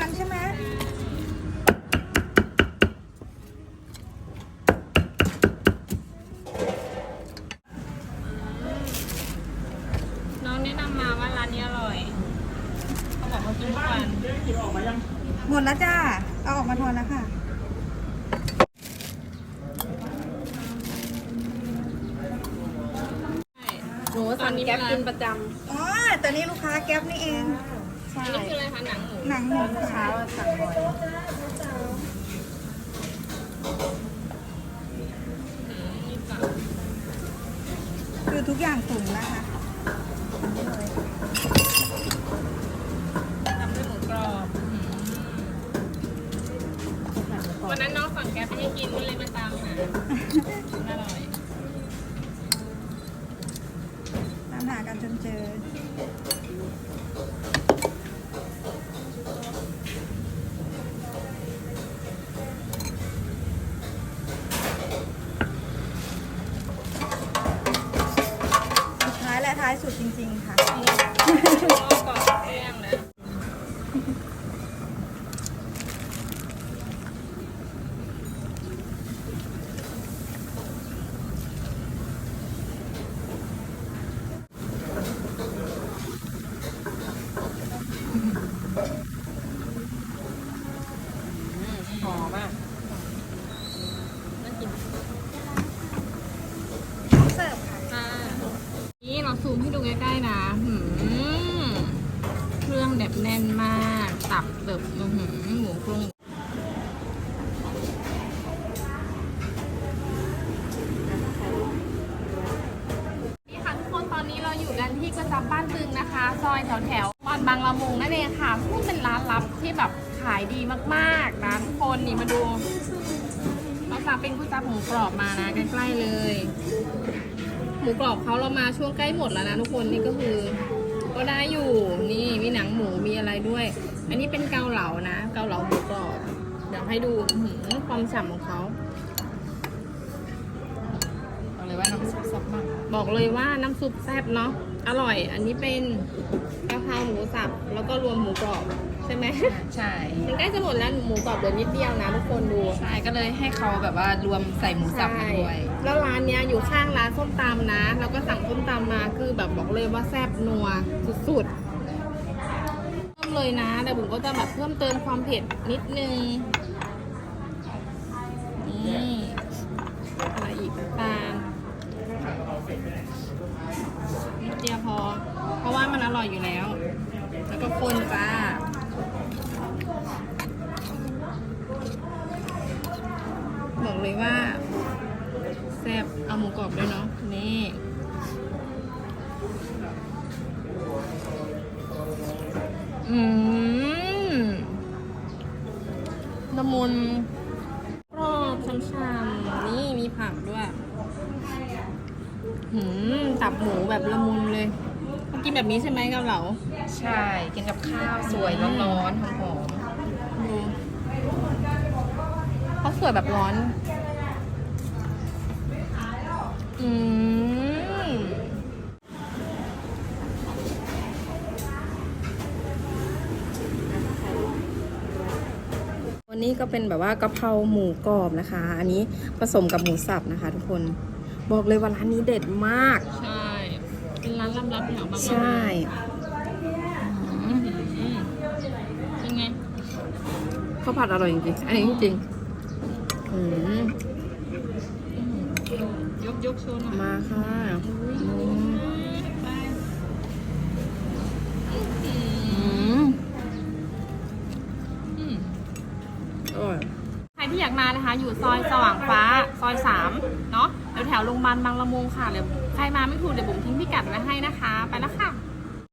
นั้นใช่ไหมน้องแนะนำมาว่าร้านนี้อร่อย เขาบอกเขากินทุกวันหมดแล้วจ้า เอาออกมาทอนแล้วค่ะ หนูสั่งแก๊ปกินประจอ๋อแต่นี่ลูกค้าแก๊ปนี่เองำอันนี้คืออะไรคะ หนังหมูหนังหมูค่ะสั่งบ่อยนี่สั่งคือทุกอย่างถุงนะคะทำด้วยหมูกรอบวันนั้นน้องสั่งแก๊ปไปให้กินก็เลยมาตามหาอร่อยตามหากันจนเจอ น้องก่อนเที่ยงแล้ว หอมอะน่ากิน เสิร์ฟค่ะ ค่ะนี่เราซูมให้ดูใกล้ๆนะหืมเครื่องแบบแน่นมาก ตับเติบอื้อหือหมูกรุงนี่ค่ะทุกคนตอนนี้เราอยู่กันที่กระจับบ้านตึงนะคะ ซอยแถวแถวบ้านบางละมุงนั่นเองค่ะซึ่งเป็นร้านลับที่แบบขายดีมากๆนะทุกคนนี่มาดูเราสั่งเป็นก๋วยจั๊บหมูกรอบมานะใกล้ๆเลย หมูกรอบเขาเรามาช่วงใกล้หมดแล้วนะทุกคนนี่ก็คือ ก็ได้อยู่ นี่มีหนังหมูมีอะไรด้วย อันนี้เป็นเกาเหลานะ เกาเหลาหมูกรอบ เดี๋ยวให้ดูหืความฉ่ำของเขา บอกเลยว่าน้ำซุปซับมากบอกเลยว่าน้ำซุปแซ่บเนาะ อร่อย อันนี้เป็นกะเพราหมูสับแล้วก็รวมหมูกรอบใช่ไหม ใช่ มันใกล้จะหมดแล้วหมูกรอบเหลือนิดเดียวนะทุกคนดูใช่ ก็เลยให้เขาแบบว่ารวมใส่หมูสับมาด้วย แล้วร้านเนี้ยอยู่ข้างร้านส้มตำนะ แล้วก็สั่งส้มตำมาคือแบบบอกเลยว่าแซ่บนัวสุดๆเพิ่มเลยนะ แต่บุ๋มก็จะแบบเพิ่มเติมความเผ็ดนิดนึง นี่อะไรอีกตาม ร่อร่อยอยู่แล้ว แล้วก็คนจ้าบอกเลยว่าแซ่บเอาหมูกรอบด้วยเนาะนี่อืมละมุนกรอบช่ำๆนี่มีผักด้วยหืมตับหมูแบบละมุนเลย กินแบบนี้ใช่ไหมเกาเหลาใช่ กินกับข้าวสวยร้อนๆหอมดูเขาสวยแบบร้อน อืมวันนี้ก็เป็นแบบว่ากะเพราหมูกรอบนะคะ อันนี้ผสมกับหมูสับนะคะทุกคน บอกเลยว่าร้านนี้เด็ดมากใช่ เป็นร้านลับๆแถวบางใช่อืมเป็นไง ข้าวผัดอร่อยจริงๆอันนี้จริงๆอืมยกยกๆโชว์หน่อยมาค่ะอืม มานะคะ อยู่ซอยสว่างฟ้าซอยสามเนาะแถวแถวโรงพยาบาลบางละมุงค่ะเดี๋ยวใครมาไม่ถูกเดี๋ยวบุ๋มทิ้งพิกัดไว้ให้นะคะ ไปแล้วค่ะ